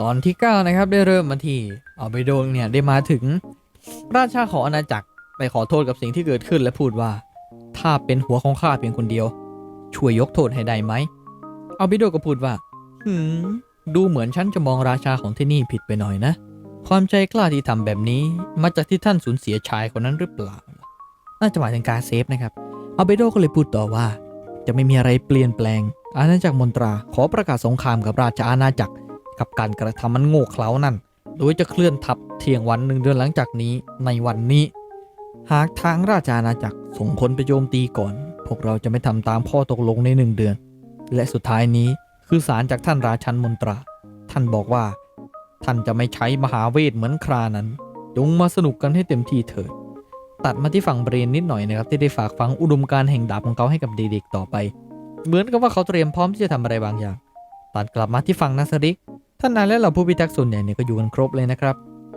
ตอนที่ 9 นะครับ ได้เริ่มมาที่เอาไปโดงเนี่ยได้มาถึงราชาของอาณาจักรไปขอโทษกับสิ่งที่เกิดขึ้นและพูดว่า ถ้าเป็นหัวของข้าเพียงคนเดียว ช่วยยกโทษให้ได้ไหมเอาบิโดก็พูดว่าหืมดูเหมือนฉันจะมองราชาของที่นี่ผิดไปหน่อยนะ ความใจกล้าที่ทำแบบนี้มาจากที่ท่านสูญเสียชายคนนั้นหรือเปล่า น่าจะหมายถึงการเซฟนะครับอาเบโดก็เลยพูดต่อว่า จะไม่มีอะไรเปลี่ยนแปลง อาณาจักรมนตราขอประกาศสงครามกับราชอาณาจักร กับการกระทำมันโง่เขลานั่น โดยจะเคลื่อนทัพเที่ยงวันหนึ่งเดือนหลังจากนี้ในวันนี้ หากทางราชอาณาจักรส่งคนไปโจมตีก่อน พวกเราจะไม่ทำตามข้อตกลงในหนึ่งเดือน และสุดท้ายนี้คือสารจากท่านราชันมนตรา ท่านบอกว่า ท่านจะไม่ใช้มหาเวทเหมือนครานั้นจงมาสนุกกันให้เต็มที่เถิด ตัดมาที่ฝั่งเบรนนิดหน่อยนะครับที่ได้ฝากฝังอุดมการแห่งดาบของเขาให้กับเด็กๆต่อไป เหมือนกับว่าเขาเตรียมพร้อมที่จะทำอะไรบางอย่าง ตัดกลับมาที่ฝั่งนาซาริก ท่านนายและเหล่าผู้พิทักษ์ส่วนใหญ่เนี่ยก็อยู่กันครบเลยนะครับ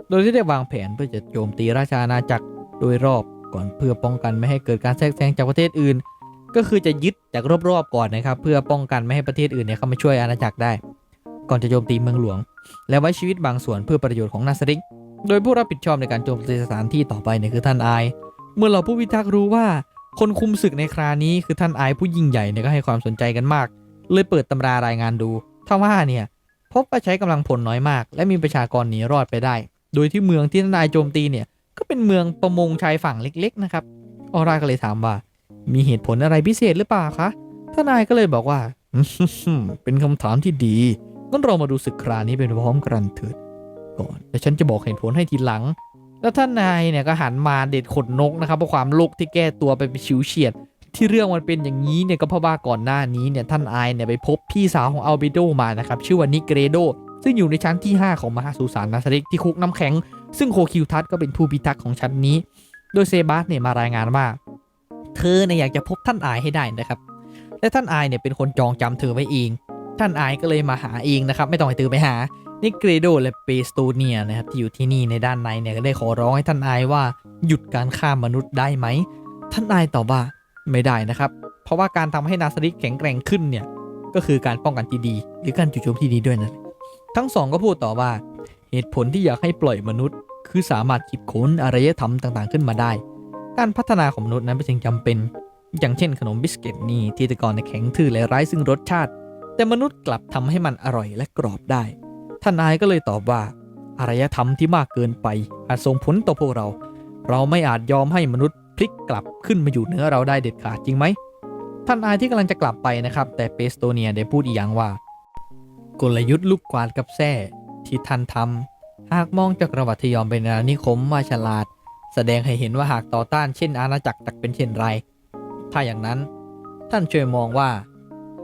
โดยที่ได้วางแผนเพื่อจะโจมตีราชอาณาจักรโดยรอบก่อนเพื่อป้องกันไม่ให้เกิดการแทรกแซงจากประเทศอื่น ก็คือจะยึดจากรอบๆก่อนนะครับเพื่อป้องกันไม่ให้ประเทศอื่นเนี่ยเข้ามาช่วยอาณาจักรได้ ก่อนจะโจมตีเมืองหลวง และไว้ชีวิตบางส่วนเพื่อประโยชน์ของนาซาริกโดยผู้รับผิดชอบในการโจมตีสถานที่ต่อไปเนี่ยคือท่านอาย เมื่อเหล่าผู้พิทักษ์รู้ว่าคนคุมศึกในครานี้คือท่านอายผู้ยิ่งใหญ่เนี่ยก็ให้ความสนใจกันมาก เลยเปิดตำรารายงานดูถ้าว่าเนี่ย พบว่าใช้กำลังพลน้อยมาก และมีประชากรหนีรอดไปได้ โดยที่เมืองที่ทนายโจมตีเนี่ยก็เป็นเมืองประมงชายฝั่งเล็กๆนะครับออร่าก็เลยถามว่า มีเหตุผลอะไรพิเศษหรือเปล่าคะท่านนายก็เลยบอกว่าเป็นคำถามที่ดีงั้นเรามาดูศึกครานี้เป็นพร้อมกันเถิดก่อนแต่ฉันจะบอกเหตุผลให้ทีหลัง แล้วท่านนายเนี่ยก็หันมาเด็ดขนนกนะครับเพราะความโลกที่แก้ตัวไปเป็นชิวเฉียด ที่เรื่องมันเป็นอย่างนี้เนี่ยก็เพราะว่าก่อนหน้านี้เนี่ยท่านไอเนี่ยไปพบพี่สาวของอัลเบโดมานะครับชื่อว่านิเกรโดซึ่งอยู่ในชั้นที่ 5 ของมหาสุสานนาซาริกที่คุกน้ำแข็ง ซึ่งโคคิวทัสก็เป็นผู้พิทักษ์ของชั้นนี้ โดยเซบาสเนี่ยมารายงานว่า เธอเนี่ยอยากจะพบท่านอายให้ได้นะครับ และท่านอายเนี่ยเป็นคนจองจำเธอไว้เอง ท่านอายก็เลยมาหาเองนะครับไม่ต้องให้เธอไปหา นิเกรโดและเปสโตเนียนะครับที่อยู่ที่นี่ในด้านในเนี่ยก็ได้ขอร้องให้ท่านอายว่าหยุดการฆ่ามนุษย์ได้ไหม ท่านอายตอบว่า ไม่ได้นะครับ เพราะว่าการทำให้นาซาริกแข็งแกร่งขึ้นเนี่ยก็คือการป้องกันที่ดี หรือการจู่โจมที่ดีด้วยนะทั้งสองก็พูดต่อว่า เหตุผลที่อยากให้ปล่อยมนุษย์ คือสามารถคิดค้นอารยธรรมต่างๆ ขึ้นมาได้ การพัฒนาของมนุษย์นั้นเป็นสิ่งจำเป็น อย่างเช่นขนมบิสกิตนี่ที่แต่ก่อนแข็งทื่อและไร้ซึ่งรสชาติ แต่มนุษย์กลับทำให้มันอร่อยและกรอบได้ท่านนายก็เลยตอบว่าอารยธรรมที่มากเกินไปอาจส่งผลต่อพวกเรา เราไม่อาจยอมให้มนุษย์ พลิกกลับขึ้นมาอยู่เหนือเราได้เด็ดขาดจริงไหมท่านนายที่กำลังจะกลับไปนะครับ แต่เปสโตเนียได้พูดอีกอย่างว่า กลยุทธ์ลูกกวาดกับแส้ที่ท่านทำหากมองจากประวัติยอมเป็นอาณานิคมว่าฉลาด แสดงให้เห็นว่าหากต่อต้านเช่นอาณาจักรจักเป็นเช่นไร ถ้าอย่างนั้น ท่านช่วยมองว่า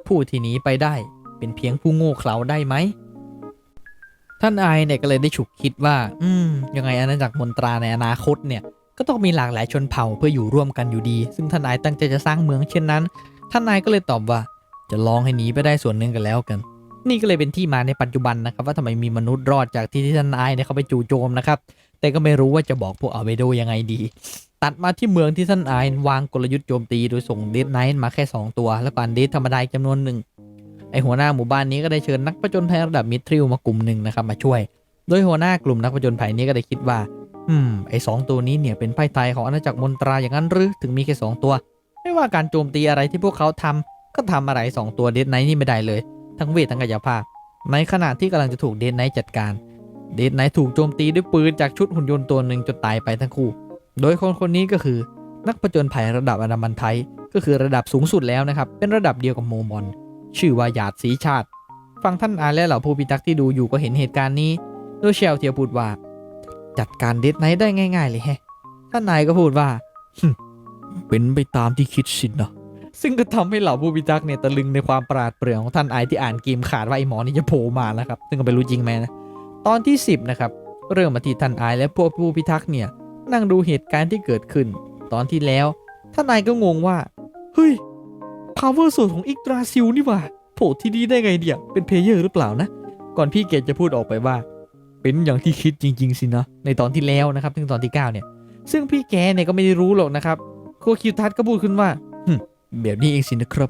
ผู้ที่หนีไปได้เป็นเพียงผู้โง่เขลาได้ไหมท่านไอายเนี่ยก็เลยได้ฉุกคิดว่า อืมยังไงอาณาจักรมนตราในอนาคตเนี่ย ก็ต้องมีหลากหลายชนเผ่าเพื่ออยู่ร่วมกันอยู่ดี ซึ่งท่านนายตั้งใจจะสร้างเมืองเช่นนั้นท่านนายก็เลยตอบว่าจะลองให้หนีไปได้ส่วนหนึ่งกันแล้วกัน นี่ก็เลยเป็นที่มาในปัจจุบันนะครับว่าทำไมมีมนุษย์รอดจากที่ที่ท่านนายเนี่ยเขาไปจู่โจมนะครับ แต่ก็ไม่รู้ว่าจะบอกพวกอาเวโดยังไงดี ตัดมาที่เมืองที่ท่านอายวางกลยุทธ์โจมตี โดยส่งเดดไนท์มาแค่ 2 ตัว แล้วก็อันเดดธรรมดาจำนวนหนึ่งไอหัวหน้าหมู่บ้านนี้ก็ได้เชิญนักผจญภัยระดับมิทริลมากลุ่มหนึ่งนะครับมาช่วย โดยหัวหน้ากลุ่มนักผจญภัยนี้ก็ได้คิดว่า อืม ไอสองตัวนี้เนี่ยเป็นไพ่ไทยของอาณาจักรมนตราอย่างนั้นหรือถึงมีแค่สองตัว ไม่ว่าการโจมตีอะไรที่พวกเขาทำก็ทำอะไรสองตัวเดดไนท์นี่ไม่ได้เลย ทั้งเวททั้งกายภาพ ในขณะที่กำลังจะถูกเดดไนท์จัดการ เดดไนท์ถูกโจมตีด้วยปืนจากชุดหุ่นยนต์ตัวหนึ่งจนตายไปทั้งคู่ โดยคนคนนี้ก็คือ นักผจญภัยระดับอนามันไทยก็คือระดับสูงสุดแล้วนะครับ เป็นระดับเดียวกับโมมอน ชื่อว่าหยาดสีชาติ ฟังท่านอาและเหล่าผู้พิทักษ์ที่ดูอยู่ก็เห็นเหตุการณ์นี้ โดยเชลเทียพูดว่า จัดการเดดไนท์ได้ง่าย ๆ เลยแฮะท่านนายก็พูดว่าเป็นไปตามที่คิดสินนะซึ่งก็ทำให้เหล่าผู้พิทักษ์เนี่ยตะลึงในความปราดเปรื่องของท่านไอายที่อ่านเกมขาดว่าไอหมอนี่จะโผล่มาแล้วครับ ซึ่งก็ไม่รู้จริงไหมนะ ตอนที่ 10 นะครับ เริ่มมาที่ท่านไอายและพวกผู้พิทักษ์เนี่ย นั่งดูเหตุการณ์ที่เกิดขึ้น ตอนที่แล้วท่านนายก็งงว่า เฮ้ย พาวเวอร์สโซของอิกตราซิลนี่ว่าโผล่ที่นี่ได้ไงเดี่ยเป็นเพลเยอร์หรือเปล่านะ ก่อนพี่เกดจะพูดออกไปว่า เป็นอย่างที่คิดจริง ๆ สินะ ในตอนที่แล้วนะครับถึงตอนที่ 9 เนี่ย ซึ่งพี่แกเนี่ยก็ไม่ได้รู้หรอกนะครับโคคิวทัสก็พูดขึ้นว่าแบบนี้เองสินะครับ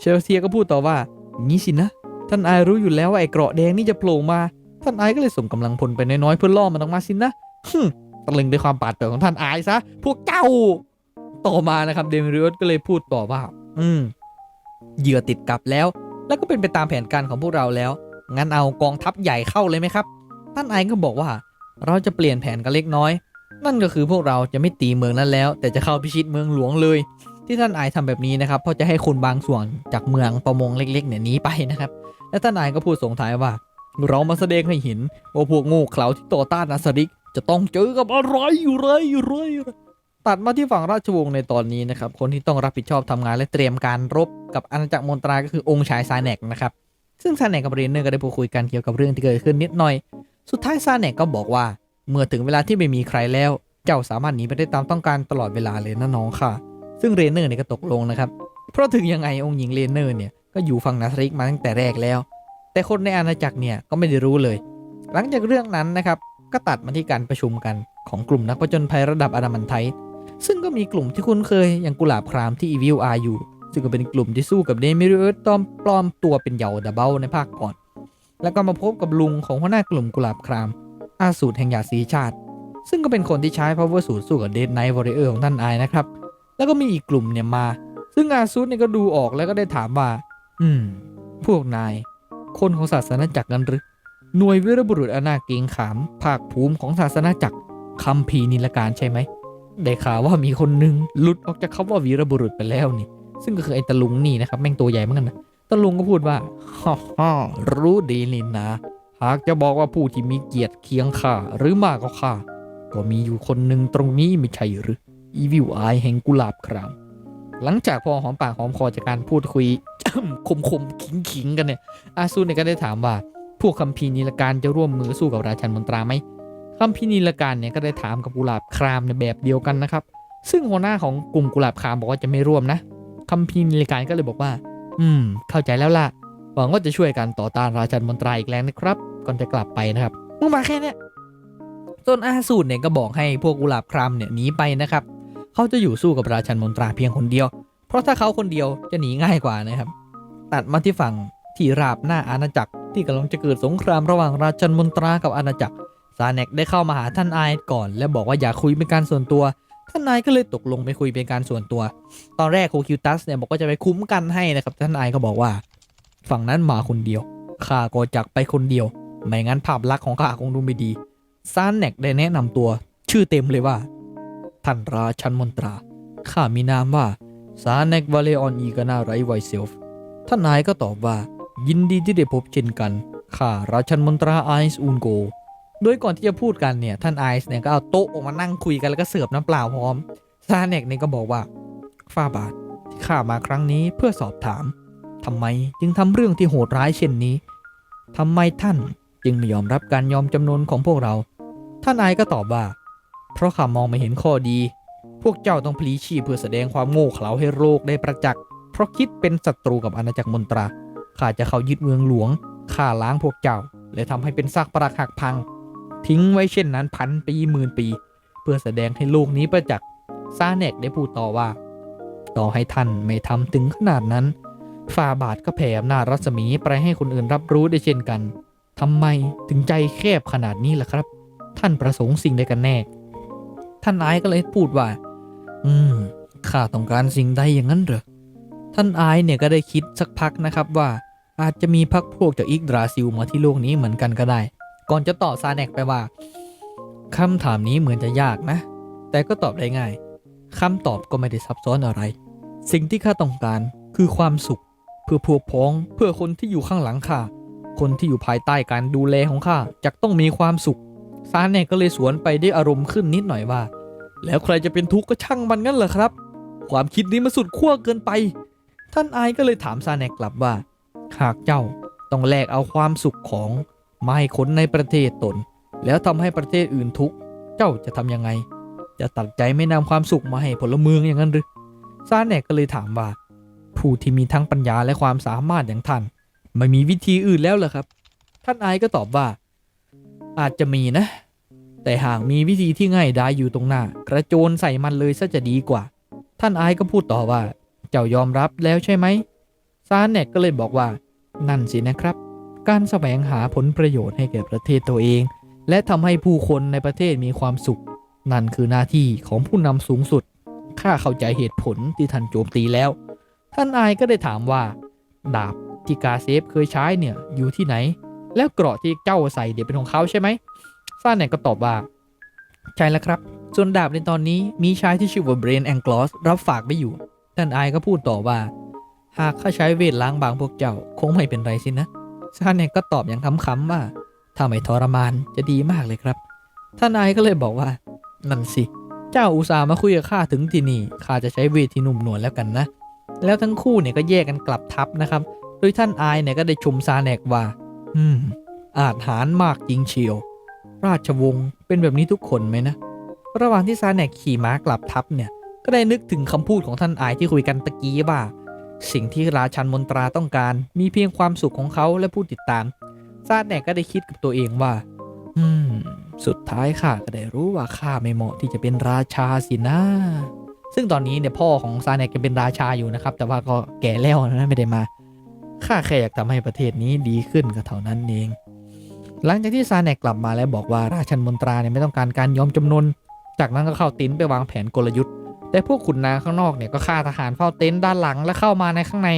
เชลเซียก็พูดต่อว่าอย่างนี้สินะ ท่านอายรู้อยู่แล้วว่าไอ้เกราะแดงนี่จะโผล่มา ท่านไอายก็เลยส่งกำลังพลไปน้อยๆเพื่อล่อมันออกมาสินะตะลึงด้วยความปาดเปรียวของท่านไอายซะ พวกเจ้า ต่อมานะครับเดมิริอสก็เลยพูดต่อว่า อืมเหยื่อติดกับแล้ว แล้วก็เป็นไปตามแผนการของพวกเราแล้ว งั้นเอากองทัพใหญ่เข้าเลยไหมครับ ท่านไอก็บอกว่า เราจะเปลี่ยนแผนกันเล็กน้อย นั่นก็คือพวกเราจะไม่ตีเมืองนั้นแล้ว แต่จะเข้าพิชิตเมืองหลวงเลย ที่ท่านไอทำแบบนี้นะครับเพราะจะให้คนบางส่วนจากเมืองประมงเล็กๆเนี่ยหนีไปนะครับ และท่านไอก็พูดส่งท้ายว่า เรามาแสดงให้เห็นว่าพวกโง่เขลาที่ต่อต้านนาสริก จะต้องเจอกับอะไรอยู่ไรอยู่ไรไรตัดมาที่ฝั่งราชวงศ์ในตอนนี้นะครับ คนที่ต้องรับผิดชอบทำงานและเตรียมการรบกับอาณาจักรมนตราก็คือองค์ชายซาแนกนะครับ ซึ่งซาแนกกับเรนเนอร์ก็ได้พูดคุยกันเกี่ยวกับเรื่องที่เกิดขึ้นนิดหน่อย สุดท้ายซาแนกก็บอกว่า เมื่อถึงเวลาที่ไม่มีใครแล้ว เจ้าสามารถหนีไปได้ตามต้องการตลอดเวลาเลยนะน้องค่ะ ซึ่งเรนเนอร์เนี่ยก็ตกลงนะครับ เพราะถึงยังไงองค์หญิงเรนเนอร์เนี่ยก็อยู่ฝั่งนาสริกมาตั้งแต่แรกแล้ว แต่คนในอาณาจักรเนี่ยก็ไม่ได้รู้เลย หลังจากเรื่องนั้นนะครับก็ตัดมาที่การประชุมกันของกลุ่มนักผจญภัยระดับอนามันไทต์ซึ่งก็มีกลุ่มที่คุ้นเคยอย่างกุหลาบครามที่อีวิลอาอยู่ ซึ่งก็เป็นกลุ่มที่สู้กับเดมิริเอิร์ตตอมปลอมตัวเป็นเยาวดับเบิลในภาคก่อน แล้วก็มาพบกับลุงของหัวหน้ากลุ่มกุหลาบครามอาสูตรแห่งยาสีชาติ ซึ่งก็เป็นคนที่ใช้ power สูตรสู้กับเดดไนท์วอริเออร์ของท่านไอนะครับ แล้วก็มีอีกกลุ่มเนี่ยมา ซึ่งอาซูดเนี่ยก็ดูออกแล้วก็ได้ถามว่า อืม พวกนาย คนของศาสนาจักรกันหรือ หน่วยวีรบุรุษอนาเกงขาม ภาคภูมิของศาสนาจักรคัมภีร์นิลการใช่ไหม ได้ข่าวว่ามีคนหนึงหลุดออกจากคำว่าวีรบุรุษไปแล้วนี่ ซึ่งก็คือไอ้ตะลุงนี่นะครับ แม่งตัวใหญ่เหมือนกันนะ ตะลุงก็พูดว่าฮ่าฮ่ารู้ดีนี่นะ หากจะบอกว่าผู้ที่มีเกียรติเคียงข้าหรือมากกว่าข้าก็มีอยู่คนหนึ่งตรงนี้ไม่ใช่หรือ อีวิวอายแห่งกุหลาบคราม หลังจากพอหอมปากหอมคอจากการพูดคุยคมคมขิงขิงกันเนี่ย อาซูเนี่ยก็ได้ถามว่า พวกคัมภีร์นิลการจะร่วมมือสู้กับราชันมนตราไหมคัมภีร์นิลการเนี่ยก็ได้ถามกับกุหลาบครามในแบบเดียวกันนะครับ ซึ่งหัวหน้าของกลุ่มกุหลาบครามบอกว่าจะไม่ร่วมนะคัมภีร์นิลการก็เลยบอกว่า อืม เข้าใจแล้วล่ะ หวังว่าจะช่วยกันต่อต้านราชันมนตราอีกแรงนะครับ ก่อนจะกลับไปนะครับมึงมาแค่เนี้ยจนอาสูตรเนี่ยก็บอกให้พวกกุหลาบครามเนี่ยหนีไปนะครับ เขาจะอยู่สู้กับราชันมนตราเพียงคนเดียว เพราะถ้าเขาคนเดียวจะหนีง่ายกว่านะครับ ตัดมาที่ฝั่งที่ราบหน้าอาณาจักรที่กำลังจะเกิดสงครามระหว่างราชันมนตรากับอาณาจักรซาเนกได้เข้ามาหาท่านไอายก่อน และบอกว่าอยากคุยเป็นการส่วนตัว ท่านนายก็เลยตกลงไปคุยเป็นการส่วนตัว ตอนแรกโคคิวตัสเนี่ยบอกว่าจะไปคุ้มกันให้นะครับท่านไอายก็บอกว่า ฝั่งนั้นมาคนเดียวข้าก็จักไปคนเดียวไม่งั้นภาพลักษณ์ของข้าคงดูไม่ดีซานเนกได้แนะนำตัวชื่อเต็มเลยว่า ท่านราชันมนตราข้ามีนามว่าซาเนกวาเลออนอีกานาไรไวเซลฟ์ท่านนายก็ตอบว่า ยินดีที่ได้พบเช่นกันข้าราชันมนตราไอซ์อุนโก โดยก่อนที่จะพูดกันเนี่ยท่านไอซ์เนี่ยก็เอาโต๊ะออกมานั่งคุยกันแล้วก็เสิร์ฟน้ำเปล่าพร้อมซาเนกเนี่ยก็บอกว่าฝ้าบาทที่ข้ามาครั้งนี้เพื่อสอบถามทำไมจึงทำเรื่องที่โหดร้ายเช่นนี้ทำไมท่านจึงไม่ยอมรับการยอมจำนนของพวกเรา ท่านไอซ์ก็ตอบว่า เพราะข้ามองไม่เห็นข้อดี พวกเจ้าต้องพลีชีพเพื่อแสดงความโง่เขลาให้โลกได้ประจักษ์เพราะคิดเป็นศัตรูกับอาณาจักรมนตราข้าจะเข้ายึดเมืองหลวงฆ่าล้างพวกเจ้า และทำให้เป็นซากปรักหักพัง ทิ้งไว้เช่นนั้นพันปีหมื่นปี เพื่อแสดงให้โลกนี้ประจักษ์ซาเนกได้พูดต่อว่า ต่อให้ท่านไม่ทำถึงขนาดนั้น ฝ่าบาทก็แผ่อำนาจรัศมีไปให้คนอื่นรับรู้ได้เช่นกันทำไมถึงใจแคบขนาดนี้ล่ะครับ ท่านประสงค์สิ่งใดกันแน่ ท่านอายก็เลยพูดว่า อืมข้าต้องการสิ่งใดอย่างนั้นเหรอท่านอายเนี่ยก็ได้คิดสักพักนะครับว่าอาจจะมีพักพวกจากอิกดราซิลมาที่โลกนี้เหมือนกันก็ได้ ก่อนจะตอบซาแนกไปว่าคำถามนี้เหมือนจะยากนะ แต่ก็ตอบได้ง่ายคำตอบก็ไม่ได้ซับซ้อนอะไร สิ่งที่ข้าต้องการคือความสุข เพื่อพวกพ้องเพื่อคนที่อยู่ข้างหลังข้าคนที่อยู่ภายใต้การดูแลของข้าจะต้องมีความสุขซาแนกก็เลยสวนไปได้วยอารมณ์ขึ้นนิดหน่อยว่า แล้วใครจะเป็นทุกข์ก็ช่างมันงั้นเหรอครับ ความคิดนี้มันสุดขั้วเกินไป ท่านอายก็เลยถามซาแนกกลับว่า หากเจ้าต้องแลกเอาความสุขของ มาให้คนในประเทศตน แล้วทำให้ประเทศอื่นทุกข์เจ้าจะทำยังไง จะตัดใจไม่นำความสุขมาให้พลเมืองอย่างนั้นหรือซาแนกก็เลยถามว่า ผู้ที่มีทั้งปัญญาและความสามารถอย่างท่าน ไม่มีวิธีอื่นแล้วเหรอครับ ท่านไอายก็ตอบว่า อาจจะมีนะ แต่หากมีวิธีที่ง่ายดายอยู่ตรงหน้า กระโจนใส่มันเลยซะจะดีกว่า ท่านไอายก็พูดต่อว่า เจ้ายอมรับแล้วใช่ไหมซาแนกก็เลยบอกว่า นั่นสินะครับ การแสวงหาผลประโยชน์ให้แก่ประเทศตัวเอง และทำให้ผู้คนในประเทศมีความสุข นั่นคือหน้าที่ของผู้นำสูงสุด ข้าเข้าใจเหตุผลที่ท่านโจมตีแล้ว ท่านอายก็ได้ถามว่า ดาบที่กาเซฟเคยใช้เนี่ยอยู่ที่ไหน แล้วเกราะที่เจ้าใส่เดี๋ยวเป็นของเขาใช่ไหมซาแนกก็ตอบว่า ใช่แล้วครับ ส่วนดาบในตอนนี้มีชายที่ชื่อว่าเบรนแองกลอสรับฝากไว้อยู่ ท่านอายก็พูดต่อว่า หากข้าใช้เวทล้างบางพวกเจ้าคงไม่เป็นไรสินะ ซาแนกก็ตอบอย่างคำๆว่า ถ้าไม่ทรมานจะดีมากเลยครับ ท่านอายก็เลยบอกว่า นั่นสิ เจ้าอุตส่าห์มาคุยกับข้าถึงที่นี่ ข้าจะใช้เวทีหนุ่มหนวลแล้วกันนะ แล้วทั้งคู่เนี่ยก็แยกกันกลับทัพนะครับ โดยท่านอายเนี่ยก็ได้ชมซาแนกว่า อืม อาจหารมากจริงเชียว ราชวงศ์เป็นแบบนี้ทุกคนไหมนะ ระหว่างที่ซาแนกขี่ม้ากลับทัพเนี่ย ก็ได้นึกถึงคำพูดของท่านอายที่คุยกันตะกี้ว่า สิ่งที่ราชันมนตราต้องการ มีเพียงความสุขของเขาและผู้ติดตาม ซาแนกก็ได้คิดกับตัวเองว่า อืม สุดท้ายข้าก็ได้รู้ว่าข้าไม่เหมาะที่จะเป็นราชาสินะ ซึ่งตอนนี้เนี่ยพ่อของซาแนกยังเป็นราชาอยู่นะครับ แต่ว่าก็แก่แล้วนะไม่ได้มา ข้าแค่อยากทำให้ประเทศนี้ดีขึ้นก็เท่านั้นเอง หลังจากที่ซาแนกกลับมาแล้วบอกว่าราชันมนตราเนี่ยไม่ต้องการการยอมจำนน จากนั้นก็เข้าต็นไปวางแผนกลยุทธ์ แต่พวกขุนนางข้างนอกเนี่ยก็ฆ่าทหารเฝ้าเต็นท์ด้านหลังและเข้ามาในข้างใน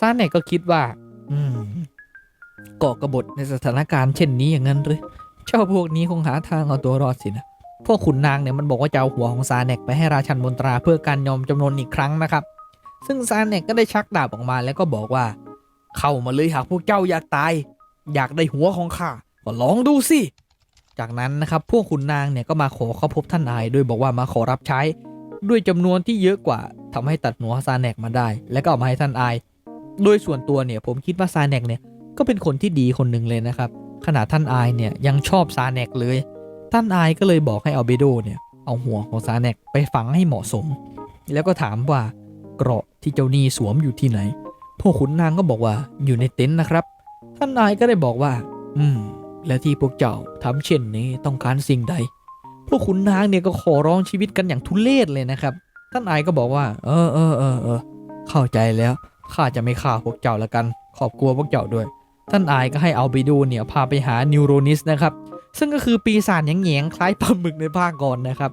ซาแนกก็คิดว่า อืมก่อกบฏในสถานการณ์เช่นนี้อย่างนั้นหรือเจ้าพวกนี้คงหาทางเอาตัวรอดสินะพวกขุนนางเนี่ยมันบอกว่าจะเอาหัวของซาแนกไปให้ราชันมนตราเพื่อการยอมจำนนอีกครั้งนะครับ ซึ่งซาแนกก็ได้ชักดาบออกมาแล้วก็บอกว่า เข้ามาเลยหากพวกเจ้าอยากตาย อยากได้หัวของข้าก็ลองดูสิ จากนั้นนะครับพวกขุนนางเนี่ยก็มาขอเข้าพบท่านนายโดยบอกว่ามาขอรับใช้ ด้วยจำนวนที่เยอะกว่าทำให้ตัดหัวซาแนกมาได้ แล้วก็เอามาให้ท่านอาย โดยส่วนตัวเนี่ยผมคิดว่าซาแนกเนี่ยก็เป็นคนที่ดีคนหนึ่งเลยนะครับขนาดท่านอายเนี่ยยังชอบซาแนกเลย ท่านอายก็เลยบอกให้เอาเบโดเนี่ยเอาหัวของซาแนกไปฝังให้เหมาะสม แล้วก็ถามว่าเกราะที่เจ้านี่สวมอยู่ที่ไหน พวกขุนนางก็บอกว่าอยู่ในเต็นท์นะครับ ท่านนายก็ได้บอกว่า อืม และที่พวกเจ้าทำเช่นนี้ต้องการสิ่งใด พวกขุนนางเนี่ยก็ขอร้องชีวิตกันอย่างทุเลศเลยนะครับ ท่านนายก็บอกว่า เออเออเออเออเข้าใจแล้วข้าจะไม่ฆ่าพวกเจ้าล้วกัน ขอบกลัวพวกเจ้าด้วย ท่านอายก็ให้เอาไปดูเนี่ยพาไปหานิวโรนิสนะครับ ซึ่งก็คือปีศาจแงงๆคล้ายปลาหมึกในภาคก่อนนะครับ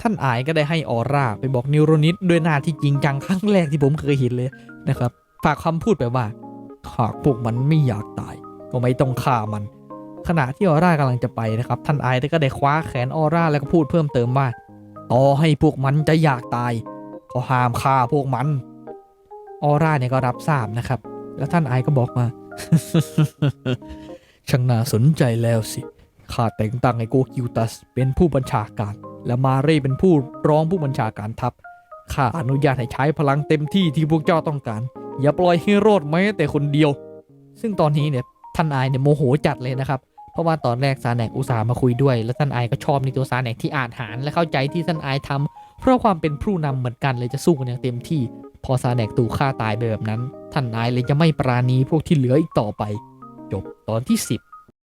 ท่านอายก็ได้ให้ออร่าไปบอกนิวโรนิสด้วยหน้าที่จริงจังครั้งแรกที่ผมเคยเห็นเลยนะครับฝากคำพูดไปว่าหากพวกมันไม่อยากตาย ก็ไม่ต้องฆ่ามัน ขณะที่ออร่ากำลังจะไปนะครับ ท่านไอายก็ได้คว้าแขนออร่าแล้วก็พูดเพิ่มเติมว่าต่อให้พวกมันจะอยากตาย ก็ห้ามฆ่าพวกมัน ออร่าเนี่ยก็รับทราบนะครับ แล้วท่านไอายก็บอกมา ช่างน่าสนใจแล้วสิข้าแต่งตั้งไอโกคิวตัสเป็นผู้บัญชาการ และมาเร่เป็นผู้ร้องผู้บัญชาการทัพข้าอนุญาตให้ใช้พลังเต็มที่ที่พวกเจ้าต้องการ อย่าปล่อยให้รอดแม้แต่คนเดียว ซึ่งตอนนี้เนี่ยท่านไอเนี่ยโมโหจัดเลยนะครับ ราะว่าตอนแรกซาแนกอุตส่าห์มาคุยด้วย แล้วท่านอก็ชอบในตัวซาแนกที่อ่านหารและเข้าใจที่ท่านอายทำเพราะความเป็นผู้นำเหมือนกันเลยจะสู้กันอย่างเต็มที่ พอซาแนกถูกฆ่าตายไปแบบนั้นท่านไอเลยจะไม่ปราณีพวกที่เหลืออีกต่อไป จบตอนที่ 10